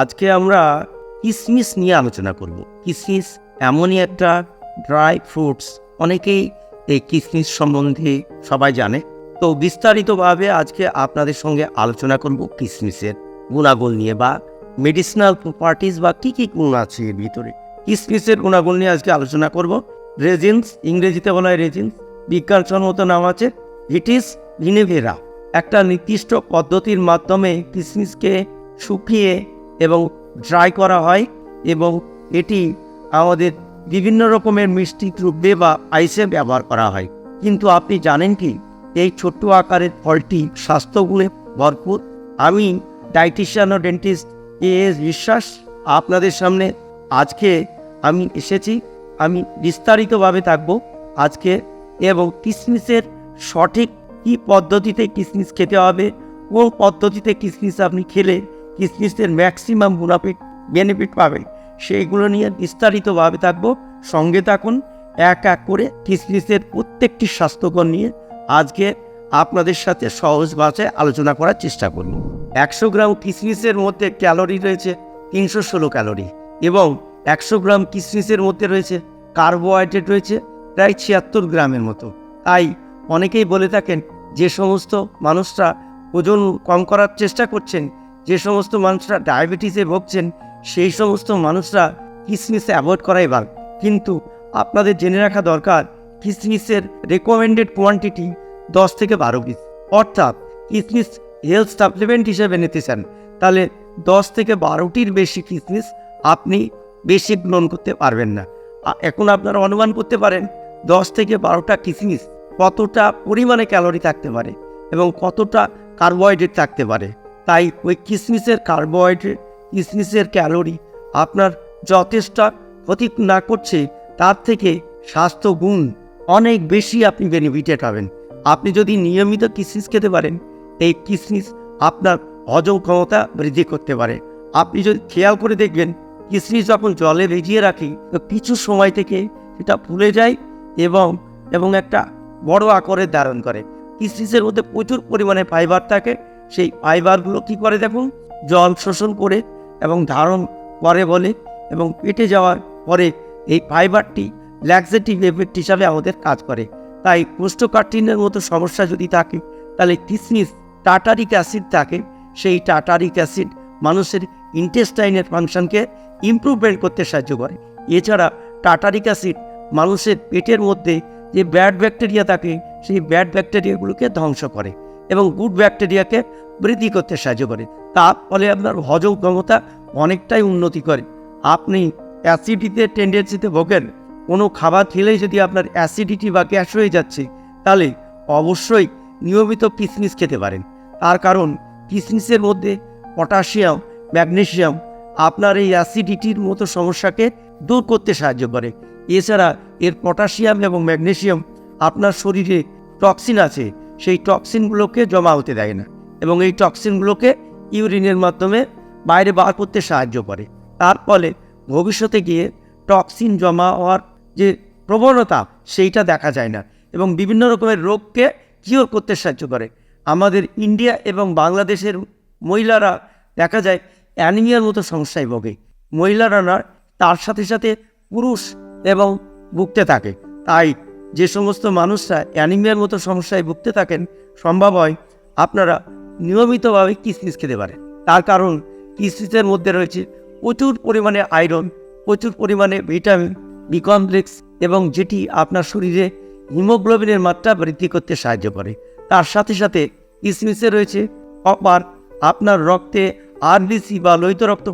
আজকে আমরা কিসমিস নিয়ে আলোচনা করব। কিসমিস এমনই একটা ড্রাই ফ্রুটস, অনেকেই এই কিসমিস সম্বন্ধে সবাই জানে। তো বিস্তারিতভাবে আজকে আপনাদের সঙ্গে আলোচনা করব কিসমিসের গুণাগুণ নিয়ে বা মেডিসিনাল প্রপার্টিজ বা কী কী গুণ আছে এর ভিতরে। কিসমিসের গুণাগুণ নিয়ে আজকে আলোচনা করব। রেজিন্স, ইংরেজিতে বলা হয় রেজিন্স, বিজ্ঞানসম্মত নাম আছে ভিটিস ভিনেভেরা একটা নির্দিষ্ট পদ্ধতির মাধ্যমে কিসমিসকে শুকিয়ে এবং ড্রাই করা হয় এবং এটি আমাদের বিভিন্ন রকমের মিষ্টি দ্রব্যে বা আইসে ব্যবহার করা হয়। কিন্তু আপনি জানেন কি, এই ছোট্ট আকারের ফলটি স্বাস্থ্যগুণে ভরপুর? আমি ডায়েটিশিয়ান ও ডেন্টিস্ট এ এস বিশ্বাস, আপনাদের সামনে আজকে আমি এসেছি। আমি বিস্তারিতভাবে থাকব আজকে এবং কিসমিসের সঠিক কী পদ্ধতিতে কিসমিস খেতে হবে, কোন পদ্ধতিতে কিসমিস আপনি খেলে কিসমিসের ম্যাক্সিমাম মুনাফিক বেনিফিট পাবেন সেইগুলো নিয়ে বিস্তারিতভাবে থাকব। সঙ্গে থাকুন, এক এক করে কিসমিসের প্রত্যেকটি স্বাস্থ্যকর নিয়ে আজকে আপনাদের সাথে সহজ ভাষায় আলোচনা করার চেষ্টা করব। একশো গ্রাম কিসমিসের মধ্যে ক্যালোরি রয়েছে তিনশো ষোলো ক্যালোরি এবং একশো গ্রাম কিসমিসের মধ্যে রয়েছে কার্বোহাইড্রেট রয়েছে প্রায় ছিয়াত্তর গ্রামের মতো। তাই অনেকেই বলে থাকেন, যে সমস্ত মানুষরা ওজন কম করার চেষ্টা করছেন যে সমস্ত মানুষরা ডায়াবেটিসে ভুগছেন, সেই সমস্ত মানুষরা কিসমিসে অ্যাভয়েড করাই ভালো। কিন্তু আপনাদের জেনে রাখা দরকার, কিসমিসের রেকমেন্ডেড কোয়ান্টিটি দশ থেকে বারো পিস অর্থাৎ কিসমিস হেলথ সাপ্লিমেন্ট হিসেবে নিতে চান, তাহলে দশ থেকে বারোটির বেশি কিসমিস আপনি বেশি গ্রহণ করতে পারবেন না। এখন আপনারা অনুমান করতে পারেন, দশ থেকে বারোটা কিসমিস কতটা পরিমাণে ক্যালোরি থাকতে পারে এবং কতটা কার্বোহাইড্রেট থাকতে পারে। তাই ওই কিসমিসের কার্বোহাইড্রেট, কিসমিসের ক্যালোরি আপনার যথেষ্ট ক্ষতি না করছে, তার থেকে স্বাস্থ্য গুণ অনেক বেশি আপনি বেনিফিটেড হবেন আপনি যদি নিয়মিত কিসমিস খেতে পারেন, এই কিসমিস আপনার হজম ক্ষমতা বৃদ্ধি করতে পারে। আপনি যদি খেয়াল করে দেখবেন, কিসমিস যখন জলে ভিজিয়ে রাখি, তো কিছু সময় থেকে সেটা ফুলে যায় এবং এবং একটা বড় আকারে ধারণ করে। কিসমিসের মধ্যে প্রচুর পরিমাণে ফাইবার থাকে সেই ফাইবারগুলো কী করে দেখুন? জল শোষণ করে এবং ধারণ করে বলে এবং পেটে যাওয়ার পরে এই ফাইবারটি ল্যাক্সেটিভ এফেক্ট হিসাবে আমাদের কাজ করে। তাই কোষ্ঠকাঠিন্যের মতো সমস্যা যদি থাকে, তাহলে কিসমিস টাটারিক অ্যাসিড থাকে। সেই টাটারিক অ্যাসিড মানুষের ইন্টেস্টাইনের ফাংশনকে ইমপ্রুভমেন্ট করতে সাহায্য করে। এছাড়া টাটারিক অ্যাসিড মানুষের পেটের মধ্যে যে ব্যাড ব্যাকটেরিয়া থাকে, সেই ব্যাড ব্যাকটেরিয়াগুলোকে ধ্বংস করে। এবং গুড ব্যাকটেরিয়াকে বৃদ্ধি করতে সাহায্য করে। তার ফলে আপনার হজম ক্ষমতা অনেকটাই উন্নতি করে। আপনি অ্যাসিডিতে টেন্ডেন্সিতে ভোগেন। কোনো খাবার খেলেই যদি আপনার অ্যাসিডিটি বা গ্যাস হয়ে যাচ্ছে, তাহলে অবশ্যই নিয়মিত কিসমিস খেতে পারেন। তার কারণ, কিসমিসের মধ্যে পটাশিয়াম, ম্যাগনেসিয়াম আপনার এই অ্যাসিডিটির মতো সমস্যাকে দূর করতে সাহায্য করে। এছাড়া এর পটাশিয়াম এবং ম্যাগনেসিয়াম আপনার শরীরে টক্সিন আছে। সেই টক্সিনগুলোকে জমা হতে দেয় না এবং এই টক্সিনগুলোকে ইউরিনের মাধ্যমে বাইরে বার করতে সাহায্য করে। তার ফলে ভবিষ্যতে গিয়ে টক্সিন জমা হওয়ার যে প্রবণতা, সেইটা দেখা যায় না এবং বিভিন্ন রকমের রোগকে কিওর করতে সাহায্য করে। আমাদের ইন্ডিয়া এবং বাংলাদেশের মহিলারা দেখা যায় অ্যানিমিয়ার মতো সমস্যায় ভোগে। মহিলারা না, তার সাথে সাথে পুরুষ এবং ভুগতে থাকে। তাই যে সমস্ত মানুষরা অ্যানিমিয়ার মতো সমস্যায় ভুগতে থাকেন, সম্ভব হয় আপনারা নিয়মিতভাবে কিসমিস খেতে পারেন। তার কারণ কিসমিসের মধ্যে রয়েছে প্রচুর পরিমাণে আয়রন, প্রচুর পরিমাণে ভিটামিন বি কমপ্লেক্স এবং যেটি আপনার শরীরে হিমোগ্লোবিনের মাত্রা বৃদ্ধি করতে সাহায্য করে। তার সাথে সাথে কিসমিসে রয়েছে কপার, আপনার রক্তে আরবিসি বা লোহিত রক্ত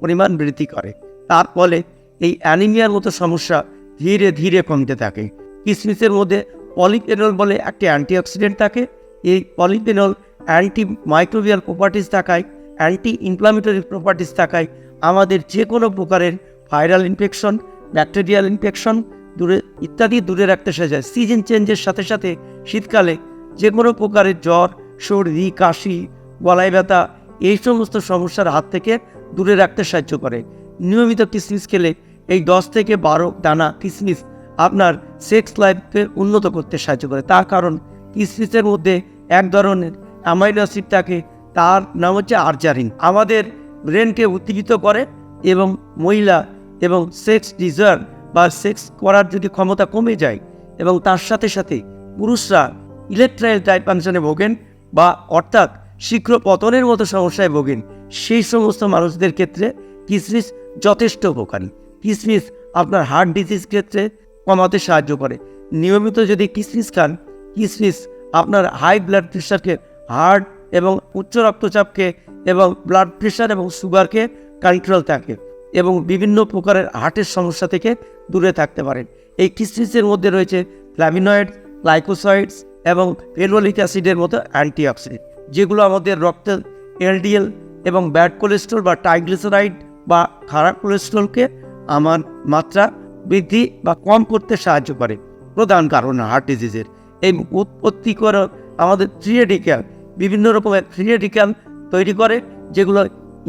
পরিমাণ বৃদ্ধি করে। তার ফলে এই অ্যানিমিয়ার মতো সমস্যা ধীরে ধীরে কমতে থাকে। কিসমিসের মধ্যে পলিফেনল বলে একটি অ্যান্টিঅক্সিডেন্ট থাকে। এই পলিফেনল অ্যান্টি মাইক্রোবিয়াল প্রপার্টিস থাকায় অ্যান্টি ইনফ্লামেটরি প্রপার্টিস থাকায় আমাদের যে কোনো প্রকারের ভাইরাল ইনফেকশন ব্যাকটেরিয়াল ইনফেকশন দূরে ইত্যাদি দূরে রাখতে সাহায্য সিজন চেঞ্জের সাথে সাথে শীতকালে যে কোনো প্রকারের জ্বর, সর্দি, কাশি, গলায় ব্যথা এই সমস্ত সমস্যার হাত থেকে দূরে রাখতে সাহায্য করে। নিয়মিত কিসমিস খেলে এই দশ থেকে বারো দানা কিসমিস আপনার সেক্স লাইফকে উন্নত করতে সাহায্য করে। তার কারণ কিসমিসের মধ্যে এক ধরনের অ্যামাইনো অ্যাসিড থাকে, তার নাম হচ্ছে আর্জারিন আমাদের ব্রেনকে উত্তেজিত করে এবং মহিলা এবং সেক্স ডিজায়ার বা সেক্স করার যদি ক্ষমতা কমে যায় এবং তার সাথে সাথে পুরুষরা ইলেকট্রাইল ডাইপানশনে ভোগেন বা অর্থাৎ শীঘ্র পতনের মতো সমস্যায় ভোগেন, সেই সমস্ত মানুষদের ক্ষেত্রে কিসমিস যথেষ্ট উপকারী। কিসমিস আপনার হার্ট ডিজিজ ক্ষেত্রে কমাতে সাহায্য করে। নিয়মিত যদি কিসমিস খান, কিসমিস আপনার হাই ব্লাড প্রেশারকে হার্ট এবং উচ্চ রক্তচাপকে এবং ব্লাড প্রেশার এবং সুগারকে কন্ট্রোল থাকে এবং বিভিন্ন প্রকারের হার্টের সমস্যা থেকে দূরে থাকতে পারেন। এই কিসমিসের মধ্যে রয়েছে ফ্ল্যামিনয়েড গ্লাইকোসাইডস এবং ফেনোলিক অ্যাসিডের মতো অ্যান্টিঅক্সিডেন্ট যেগুলো আমাদের রক্তের এলডিএল এবং ব্যাড কোলেস্ট্রল বা ট্রাইগ্লিসারাইড বা খারাপ কোলেস্ট্রলকে আমার মাত্রা বৃদ্ধি বা কম করতে সাহায্য করে। প্রধান কারণ হার্ট ডিজিজের এই উৎপত্তি করে আমাদের ফ্রি রেডিক্যাল বিভিন্ন রকমের ফ্রি রেডিক্যাল তৈরি করে, যেগুলো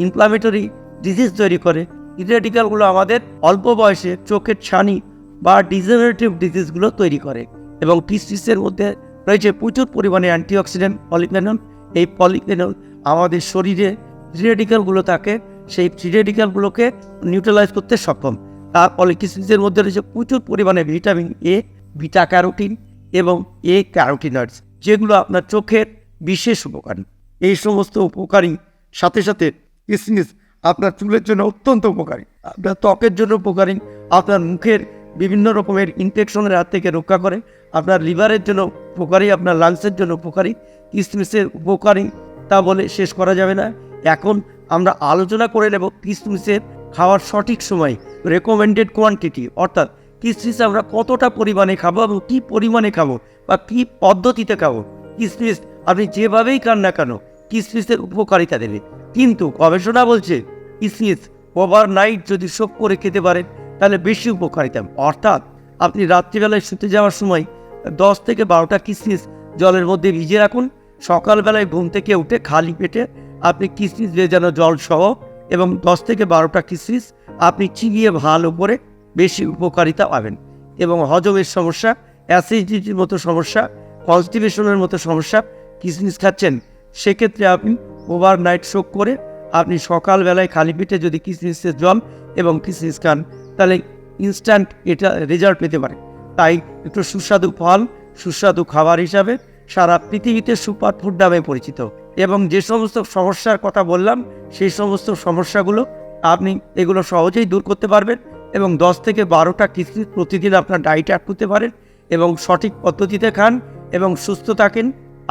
ইনফ্লামেটরি ডিজিজ তৈরি করে। ফ্রি রেডিক্যালগুলো আমাদের অল্প বয়সে চোখের ছানি বা ডিজেনারেটিভ ডিজিজগুলো তৈরি করে এবং কিসমিসের মধ্যে রয়েছে প্রচুর পরিমাণে অ্যান্টিঅক্সিডেন্ট পলিফেনল এই পলিফেনল আমাদের শরীরে ফ্রি রেডিক্যালগুলো থাকে, সেই ফ্রি রেডিক্যালগুলোকে নিউট্রালাইজ করতে সক্ষম। তার ফলে কিসমিসের মধ্যে রয়েছে প্রচুর পরিমাণে ভিটামিন এ বিটা ক্যারোটিন এবং এ ক্যারোটিনয়েডস যেগুলো আপনার চোখের বিশেষ উপকারী। এই সমস্ত উপকারী সাথে সাথে কিসমিস আপনার চুলের জন্য অত্যন্ত উপকারী। আপনার ত্বকের জন্য উপকারী, আপনার মুখের বিভিন্ন রকমের ইনফেকশনের হাত থেকে রক্ষা করে, আপনার লিভারের জন্য উপকারী, আপনার লাংসের জন্য উপকারী, কিসমিসের উপকারী তা বলে শেষ করা যাবে না। এখন আমরা আলোচনা করে নেব কিসমিসের খাওয়ার সঠিক সময় রেকমেন্ডেড কোয়ান্টিটি অর্থাৎ কিসমিস আমরা কতটা পরিমাণে খাব এবং কী পরিমাণে খাব বা কী পদ্ধতিতে খাব। কিসমিস আপনি যেভাবেই খান না কেন, কিসমিসের উপকারিতা দেবে। কিন্তু গবেষণা বলছে কিসমিস ওভারনাইট যদি শোক করে খেতে পারেন, তাহলে বেশি উপকারিতা। অর্থাৎ আপনি রাত্রিবেলায় শুতে যাওয়ার সময় দশ থেকে বারোটা কিসমিস জলের মধ্যে ভিজিয়ে রাখুন। সকালবেলায় ঘুম থেকে উঠে খালি পেটে আপনি কিসমিস ভেজানো জল সহ এবং দশ থেকে বারোটা কিসমিস আপনি চিবিয়ে ভালো করে বেশি উপকারিতা পাবেন। এবং হজমের সমস্যা অ্যাসিডিটির মতো সমস্যা কনস্টিপেশনের মতো সমস্যা কিসমিস খাচ্ছেন, সেক্ষেত্রে আপনি ওভার নাইট শোক করে আপনি সকালবেলায় খালি পেটে যদি কিসমিসের জল এবং কিসমিস খান, তাহলে ইনস্ট্যান্ট এটা রেজাল্ট পেতে পারে। তাই একটু সুস্বাদু ফল, সুস্বাদু খাবার হিসাবে সারা পৃথিবীতে সুপার ফুড নামে পরিচিত। এবং যে সমস্ত সমস্যার কথা বললাম, সেই সমস্ত সমস্যাগুলো আপনি এগুলো সহজেই দূর করতে পারবেন এবং দশ থেকে বারোটা কিসমিস প্রতিদিন আপনার ডায়েটে অ্যাড করতে পারেন এবং সঠিক পদ্ধতিতে খান এবং সুস্থ থাকেন।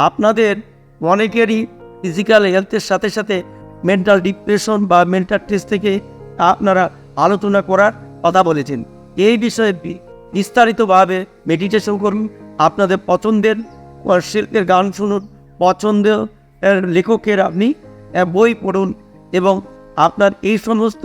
আপনাদের অনেকেরই ফিজিক্যাল হেলথের সাথে সাথে মেন্টাল ডিপ্রেশন বা মেন্টাল স্ট্রেস থেকে আপনারা আলোচনা করার কথা বলেছেন। এই বিষয়ে বিস্তারিতভাবে মেডিটেশন করুন, আপনাদের পছন্দের শিল্পের গান শুনুন, পছন্দের লেখকের আপনি বই পড়ুন এবং আপনার এই সমস্ত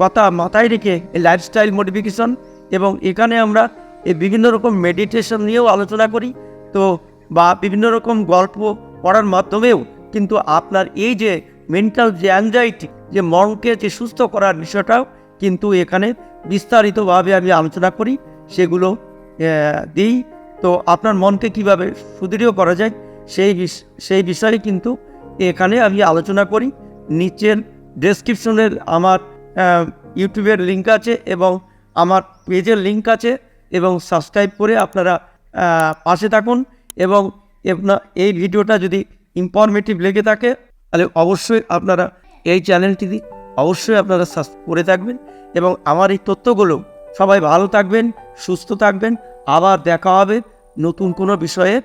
কথা মাথায় রেখে লাইফস্টাইল মডিফিকেশন এবং এখানে আমরা এই বিভিন্ন রকম মেডিটেশন নিয়েও আলোচনা করি। তো বা বিভিন্ন রকম গল্প পড়ার মাধ্যমেও কিন্তু আপনার এই যে মেন্টাল যে অ্যাংজাইটি যে মনকে যে সুস্থ করার বিষয়টাও কিন্তু এখানে বিস্তারিতভাবে আমি আলোচনা করি, সেগুলো দিই। তো আপনার মনকে কীভাবে সুদৃঢ় করা যায় সেই সেই বিষয়ে কিন্তু এখানে আমি আলোচনা করি। নিচের ডেসক্রিপশনের আমার ইউটিউবের লিঙ্ক আছে এবং আমার পেজের লিঙ্ক আছে এবং সাবস্ক্রাইব করে আপনারা পাশে থাকুন এবং এই ভিডিওটা যদি ইনফরমেটিভ লেগে থাকে, তাহলে অবশ্যই আপনারা এই চ্যানেলটি অবশ্যই আপনারা করে থাকবেন এবং আমার এই তথ্যগুলো সবাই ভালো থাকবেন, সুস্থ থাকবেন। আবার দেখা হবে নতুন কোনো বিষয়ে।